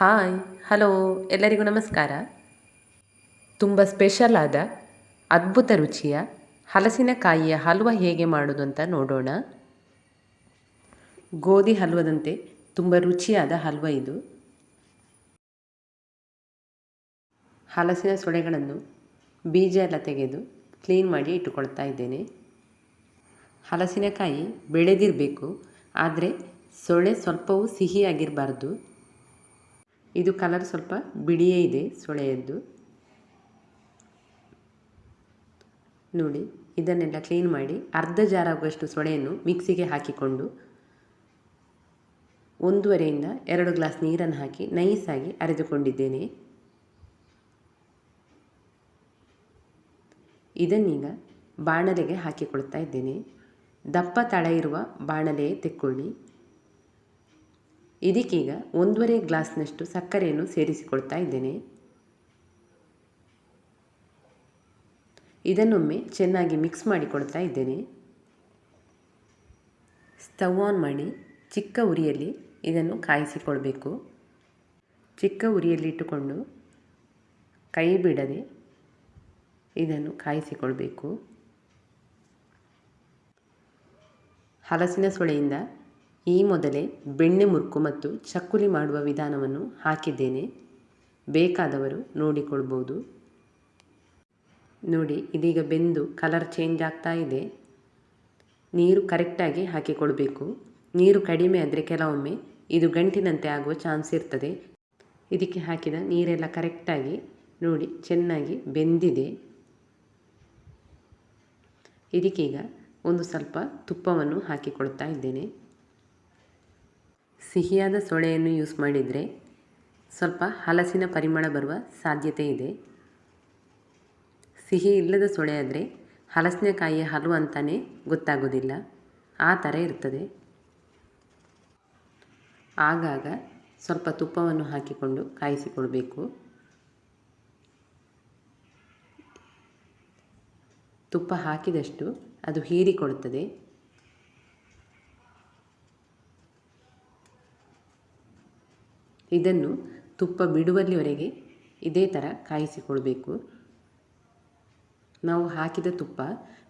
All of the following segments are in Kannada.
ಹಾಯ್, ಹಲೋ, ಎಲ್ಲರಿಗೂ ನಮಸ್ಕಾರ. ತುಂಬ ಸ್ಪೆಷಲ್ ಆದ, ಅದ್ಭುತ ರುಚಿಯ, ಹಲಸಿನಕಾಯಿಯ ಹಲ್ವ ಹೇಗೆ ಮಾಡೋದು ಅಂತ ನೋಡೋಣ. ಗೋಧಿ ಹಲ್ವದಂತೆ ತುಂಬ ರುಚಿಯಾದ ಹಲ್ವ ಇದು. ಹಲಸಿನ ಸೊಳೆಗಳನ್ನು ಬೀಜ ಎಲ್ಲ ತೆಗೆದು ಕ್ಲೀನ್ ಮಾಡಿ ಇಟ್ಟುಕೊಳ್ತಾ ಇದ್ದೇನೆ. ಹಲಸಿನಕಾಯಿ ಬೆಳೆದಿರಬೇಕು, ಆದರೆ ಸೊಳ್ಳೆ ಸ್ವಲ್ಪವೂ ಸಿಹಿಯಾಗಿರಬಾರ್ದು. ಇದು ಕಲರ್ ಸ್ವಲ್ಪ ಬಿಡಿಯೇ ಇದೆ ಸೊಳೆಯದ್ದು ನೋಡಿ, ಇದನ್ನೆಲ್ಲ ಕ್ಲೀನ್ ಮಾಡಿ ಅರ್ಧ ಜಾರಾಗುವಷ್ಟು ಸೊಳೆಯನ್ನು ಮಿಕ್ಸಿಗೆ ಹಾಕಿಕೊಂಡು ಒಂದೂವರೆಯಿಂದ ಎರಡು ಗ್ಲಾಸ್ ನೀರನ್ನು ಹಾಕಿ ನೈಸಾಗಿ ಅರೆದುಕೊಂಡಿದ್ದೇನೆ. ಇದನ್ನೀಗ ಬಾಣಲೆಗೆ ಹಾಕಿಕೊಳ್ತಾ ಇದ್ದೇನೆ. ದಪ್ಪ ತಳ ಇರುವ ಬಾಣಲೆಯೇ ತೆಕ್ಕೊಳ್ಳಿ. ಇದಕ್ಕೀಗ ಒಂದೂವರೆ ಗ್ಲಾಸ್ನಷ್ಟು ಸಕ್ಕರೆಯನ್ನು ಸೇರಿಸಿಕೊಳ್ತಾ ಇದ್ದೇನೆ. ಇದನ್ನೊಮ್ಮೆ ಚೆನ್ನಾಗಿ ಮಿಕ್ಸ್ ಮಾಡಿಕೊಳ್ತಾ ಇದ್ದೇನೆ. ಸ್ಟವ್ ಆನ್ ಮಾಡಿ ಚಿಕ್ಕ ಉರಿಯಲ್ಲಿ ಇದನ್ನು ಕಾಯಿಸಿಕೊಳ್ಬೇಕು. ಚಿಕ್ಕ ಉರಿಯಲ್ಲಿ ಇಟ್ಟುಕೊಂಡು ಕೈ ಬಿಡದೆ ಇದನ್ನು ಕಾಯಿಸಿಕೊಳ್ಬೇಕು. ಹಲಸಿನ ಸೊಳೆಯಿಂದ ಈ ಮೊದಲೇ ಬೆಣ್ಣೆ ಮುರುಕು ಮತ್ತು ಚಕ್ಕುಲಿ ಮಾಡುವ ವಿಧಾನವನ್ನು ಹಾಕಿದ್ದೇನೆ. ಬೇಕಾದವರು ನೋಡಿಕೊಳ್ಬೋದು. ನೋಡಿ, ಇದೀಗ ಬೆಂದು ಕಲರ್ ಚೇಂಜ್ ಆಗ್ತಾ ಇದೆ. ನೀರು ಕರೆಕ್ಟಾಗಿ ಹಾಕಿಕೊಳ್ಬೇಕು. ನೀರು ಕಡಿಮೆ ಆದರೆ ಕೆಲವೊಮ್ಮೆ ಇದು ಗಂಟಿನಂತೆ ಆಗುವ ಚಾನ್ಸ್ ಇರ್ತದೆ. ಇದಕ್ಕೆ ಹಾಕಿದ ನೀರೆಲ್ಲ ಕರೆಕ್ಟಾಗಿ ನೋಡಿ, ಚೆನ್ನಾಗಿ ಬೆಂದಿದೆ. ಇದಕ್ಕೀಗ ಒಂದು ಸ್ವಲ್ಪ ತುಪ್ಪವನ್ನು ಹಾಕಿಕೊಳ್ತಾ ಇದ್ದೇನೆ. ಸಿಹಿಯಾದ ಸೊಳೆಯನ್ನು ಯೂಸ್ ಮಾಡಿದರೆ ಸ್ವಲ್ಪ ಹಲಸಿನ ಪರಿಮಳ ಬರುವ ಸಾಧ್ಯತೆ ಇದೆ. ಸಿಹಿ ಇಲ್ಲದ ಸೊಳೆ ಆದರೆ ಹಲಸಿನಕಾಯಿಯ ಹಲವು ಅಂತಲೇ ಗೊತ್ತಾಗೋದಿಲ್ಲ. ಆ ಥರ ಇರ್ತದೆ. ಆಗಾಗ ಸ್ವಲ್ಪ ತುಪ್ಪವನ್ನು ಹಾಕಿಕೊಂಡು ಕಾಯಿಸಿಕೊಳ್ಬೇಕು. ತುಪ್ಪ ಹಾಕಿದಷ್ಟು ಅದು ಹೀರಿಕೊಡುತ್ತದೆ ಇದನ್ನು ತುಪ್ಪ ಬಿಡುವಲ್ಲಿವರೆಗೆ ಇದೇ ಥರ ಕಾಯಿಸಿಕೊಳ್ಬೇಕು. ನಾವು ಹಾಕಿದ ತುಪ್ಪ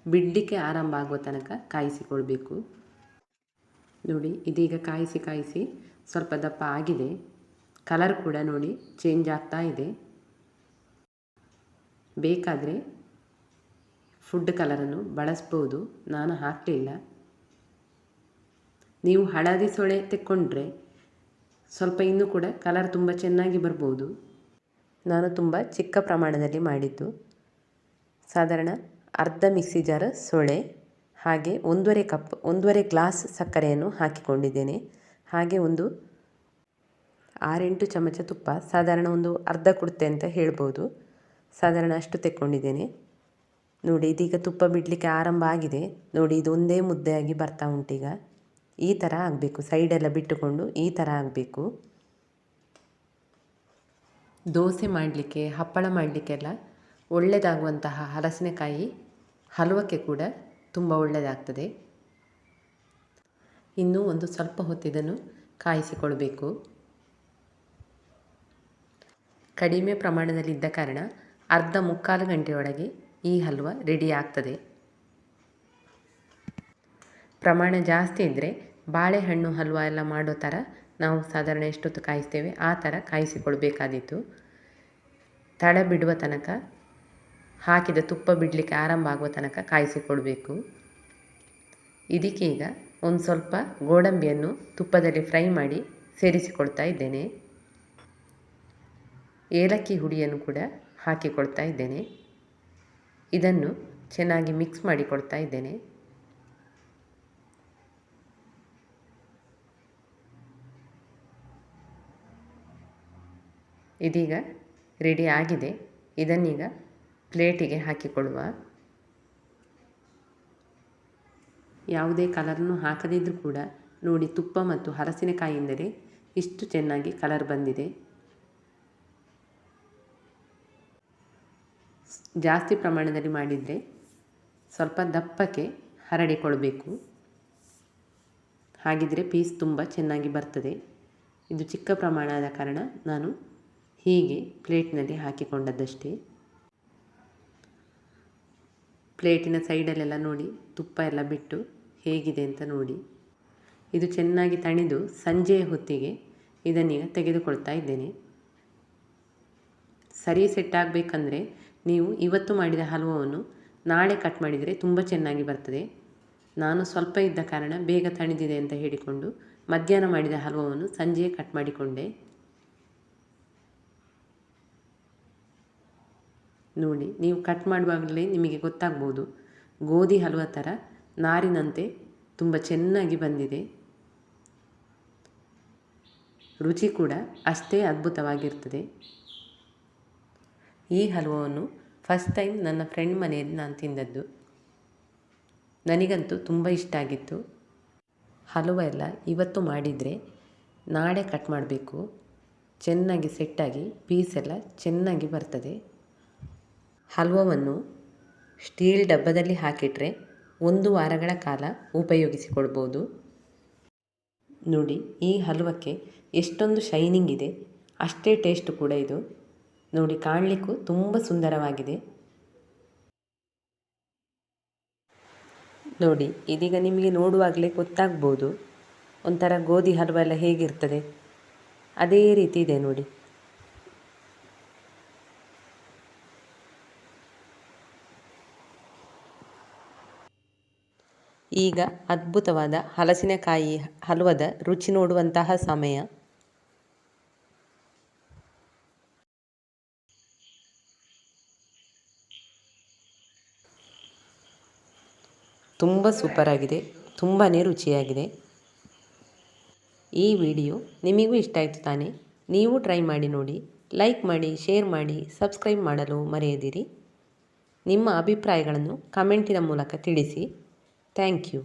ಬಿಡಲಿಕ್ಕೆ ಆರಂಭ ಆಗುವ ತನಕ ಕಾಯಿಸಿಕೊಳ್ಬೇಕು. ನೋಡಿ, ಇದೀಗ ಕಾಯಿಸಿ ಕಾಯಿಸಿ ಸ್ವಲ್ಪ ದಪ್ಪ ಆಗಿದೆ. ಕಲರ್ ಕೂಡ ನೋಡಿ ಚೇಂಜ್ ಆಗ್ತಾ ಇದೆ. ಬೇಕಾದರೆ ಫುಡ್ ಕಲರನ್ನು ಬಳಸ್ಬೋದು. ನಾನು ಹಾಕಲಿಲ್ಲ. ನೀವು ಹಳದಿ ಸೊಳೆ ತೆಕ್ಕೊಂಡ್ರೆ ಸ್ವಲ್ಪ ಇನ್ನೂ ಕೂಡ ಕಲರ್ ತುಂಬ ಚೆನ್ನಾಗಿ ಬರ್ಬೋದು. ನಾನು ತುಂಬ ಚಿಕ್ಕ ಪ್ರಮಾಣದಲ್ಲಿ ಮಾಡಿದ್ದು. ಸಾಧಾರಣ ಅರ್ಧ ಮಿಕ್ಸಿ ಜಾರ್ ಸೊಳೆ, ಹಾಗೆ ಒಂದೂವರೆ ಕಪ್, ಒಂದೂವರೆ ಗ್ಲಾಸ್ ಸಕ್ಕರೆಯನ್ನು ಹಾಕಿಕೊಂಡಿದ್ದೇನೆ. ಹಾಗೆ ಒಂದು ಆರೆಂಟು ಚಮಚ ತುಪ್ಪ, ಸಾಧಾರಣ ಒಂದು ಅರ್ಧ ಕುಡ್ತೆ ಅಂತ ಹೇಳ್ಬೋದು. ಸಾಧಾರಣ ಅಷ್ಟು ತೆಕ್ಕೊಂಡಿದ್ದೇನೆ. ನೋಡಿ, ಇದೀಗ ತುಪ್ಪ ಬಿಡಲಿಕ್ಕೆ ಆರಂಭ ಆಗಿದೆ. ನೋಡಿ ಇದು ಒಂದೇ ಮುದ್ದೆಯಾಗಿ ಬರ್ತಾ ಉಂಟೀಗ. ಈ ಥರ ಆಗಬೇಕು ಸೈಡೆಲ್ಲ ಬಿಟ್ಟುಕೊಂಡು ಈ ಥರ ಆಗಬೇಕು. ದೋಸೆ ಮಾಡಲಿಕ್ಕೆ, ಹಪ್ಪಳ ಮಾಡಲಿಕ್ಕೆಲ್ಲ ಒಳ್ಳೆಯದಾಗುವಂತಹ ಹಲಸಿನಕಾಯಿ ಹಲವಕ್ಕೆ ಕೂಡ ತುಂಬ ಒಳ್ಳೆಯದಾಗ್ತದೆ ಇನ್ನೂ ಒಂದು ಸ್ವಲ್ಪ ಹೊತ್ತಿದನ್ನು ಕಾಯಿಸಿಕೊಳ್ಬೇಕು. ಕಡಿಮೆ ಪ್ರಮಾಣದಲ್ಲಿದ್ದ ಕಾರಣ ಅರ್ಧ ಮುಕ್ಕಾಲು ಗಂಟೆಯೊಳಗೆ ಈ ಹಲ್ವ ರೆಡಿ ಆಗ್ತದೆ. ಪ್ರಮಾಣ ಜಾಸ್ತಿ ಇದ್ದರೆ ಬಾಳೆಹಣ್ಣು ಹಲ್ವ ಎಲ್ಲ ಮಾಡೋ ಥರ ನಾವು ಸಾಧಾರಣ ಎಷ್ಟೊತ್ತು ಕಾಯಿಸ್ತೇವೆ, ಆ ಥರ ಕಾಯಿಸಿಕೊಳ್ಬೇಕಾದಿತ್ತು ತಡ ಬಿಡುವ ತನಕ, ಹಾಕಿದ ತುಪ್ಪ ಬಿಡಲಿಕ್ಕೆ ಆರಂಭ ಆಗುವ ತನಕ ಕಾಯಿಸಿಕೊಳ್ಬೇಕು. ಇದಕ್ಕೆ ಈಗ ಒಂದು ಸ್ವಲ್ಪ ಗೋಡಂಬಿಯನ್ನು ತುಪ್ಪದಲ್ಲಿ ಫ್ರೈ ಮಾಡಿ ಸೇರಿಸಿಕೊಳ್ತಾ ಇದ್ದೇನೆ. ಏಲಕ್ಕಿ ಹುಡಿಯನ್ನು ಕೂಡ ಹಾಕಿಕೊಳ್ತಾ ಇದ್ದೇನೆ. ಇದನ್ನು ಚೆನ್ನಾಗಿ ಮಿಕ್ಸ್ ಮಾಡಿಕೊಳ್ತಾ ಇದ್ದೇನೆ. ಇದೀಗ ರೆಡಿ ಆಗಿದೆ. ಇದನ್ನೀಗ ಪ್ಲೇಟಿಗೆ ಹಾಕಿಕೊಳ್ಳುವ. ಯಾವುದೇ ಕಲರನ್ನು ಹಾಕದಿದ್ದರೂ ಕೂಡ ನೋಡಿ ತುಪ್ಪ ಮತ್ತು ಹಲಸಿನಕಾಯಿಂದಲೇ ಇಷ್ಟು ಚೆನ್ನಾಗಿ ಕಲರ್ ಬಂದಿದೆ. ಜಾಸ್ತಿ ಪ್ರಮಾಣದಲ್ಲಿ ಮಾಡಿದರೆ ಸ್ವಲ್ಪ ದಪ್ಪಕ್ಕೆ ಹರಡಿಕೊಳ್ಬೇಕು. ಹಾಗಿದ್ರೆ ಪೀಸ್ ತುಂಬ ಚೆನ್ನಾಗಿ ಬರ್ತದೆ. ಇದು ಚಿಕ್ಕ ಪ್ರಮಾಣದ ಕಾರಣ ನಾನು ಹೀಗೆ ಪ್ಲೇಟ್ನಲ್ಲಿ ಹಾಕಿಕೊಂಡದ್ದಷ್ಟೇ. ಪ್ಲೇಟಿನ ಸೈಡಲ್ಲೆಲ್ಲ ನೋಡಿ, ತುಪ್ಪ ಎಲ್ಲ ಬಿಟ್ಟು ಹೇಗಿದೆ ಅಂತ ನೋಡಿ. ಇದು ಚೆನ್ನಾಗಿ ತಣಿದು ಸಂಜೆಯ ಹೊತ್ತಿಗೆ ಇದನ್ನೀಗ ತೆಗೆದುಕೊಳ್ತಾ ಇದ್ದೇನೆ. ಸರಿ ಸೆಟ್ ಆಗಬೇಕಂದ್ರೆ ನೀವು ಇವತ್ತು ಮಾಡಿದ ಹಲ್ವವನ್ನು ನಾಳೆ ಕಟ್ ಮಾಡಿದರೆ ತುಂಬ ಚೆನ್ನಾಗಿ ಬರ್ತದೆ. ನಾನು ಸ್ವಲ್ಪ ಇದ್ದ ಕಾರಣ ಬೇಗ ತಣಿದಿದೆ ಅಂತ ಹೇಳಿಕೊಂಡು ಮಧ್ಯಾಹ್ನ ಮಾಡಿದ ಹಲ್ವವನ್ನು ಸಂಜೆಯೇ ಕಟ್ ಮಾಡಿಕೊಂಡೆ. ನೋಡಿ, ನೀವು ಕಟ್ ಮಾಡುವಾಗಲೇ ನಿಮಗೆ ಗೊತ್ತಾಗ್ಬೋದು. ಗೋಧಿ ಹಲ್ವ ಥರ ನಾರಿನಂತೆ ತುಂಬ ಚೆನ್ನಾಗಿ ಬಂದಿದೆ. ರುಚಿ ಕೂಡ ಅಷ್ಟೇ ಅದ್ಭುತವಾಗಿರ್ತದೆ. ಈ ಹಲ್ವವನ್ನು ಫಸ್ಟ್ ಟೈಮ್ ನನ್ನ ಫ್ರೆಂಡ್ ಮನೆಯಲ್ಲಿ ನಾನು ತಿಂದದ್ದು. ನನಗಂತೂ ತುಂಬ ಇಷ್ಟ ಆಗಿತ್ತು. ಹಲ್ವ ಎಲ್ಲ ಇವತ್ತು ಮಾಡಿದರೆ ನಾಳೆ ಕಟ್ ಮಾಡಬೇಕು. ಚೆನ್ನಾಗಿ ಸೆಟ್ಟಾಗಿ ಪೀಸ್ ಎಲ್ಲ ಚೆನ್ನಾಗಿ ಬರ್ತದೆ. ಹಲ್ವವನ್ನು ಸ್ಟೀಲ್ ಡಬ್ಬದಲ್ಲಿ ಹಾಕಿಟ್ರೆ ಒಂದು ವಾರಗಳ ಕಾಲ ಉಪಯೋಗಿಸಿಕೊಳ್ಬೋದು. ನೋಡಿ, ಈ ಹಲ್ವಕ್ಕೆ ಎಷ್ಟೊಂದು ಶೈನಿಂಗ್ ಇದೆ. ಅಷ್ಟೇ ಟೇಸ್ಟ್ ಕೂಡ ಇದು. ನೋಡಿ, ಕಾಣಲಿಕ್ಕೂ ತುಂಬ ಸುಂದರವಾಗಿದೆ. ನೋಡಿ, ಇದೀಗ ನಿಮಗೆ ನೋಡುವಾಗಲೇ ಗೊತ್ತಾಗ್ಬೋದು. ಒಂಥರ ಗೋಧಿ ಹಲ್ವ ಎಲ್ಲ ಹೇಗಿರ್ತದೆ. ಅದೇ ರೀತಿ ಇದೆ ನೋಡಿ. ಈಗ ಅದ್ಭುತವಾದ ಹಲಸಿನಕಾಯಿ ಹಲ್ವದ ರುಚಿ ನೋಡುವಂತಹ ಸಮಯ. ತುಂಬ ಸೂಪರಾಗಿದೆ ತುಂಬಾ ರುಚಿಯಾಗಿದೆ. ಈ ವಿಡಿಯೋ ನಿಮಗೂ ಇಷ್ಟ ಆಯಿತು ತಾನೇ? ನೀವು ಟ್ರೈ ಮಾಡಿ ನೋಡಿ, ಲೈಕ್ ಮಾಡಿ, ಶೇರ್ ಮಾಡಿ, ಸಬ್ಸ್ಕ್ರೈಬ್ ಮಾಡಲು ಮರೆಯದಿರಿ. ನಿಮ್ಮ ಅಭಿಪ್ರಾಯಗಳನ್ನು ಕಮೆಂಟಿನ ಮೂಲಕ ತಿಳಿಸಿ. Thank you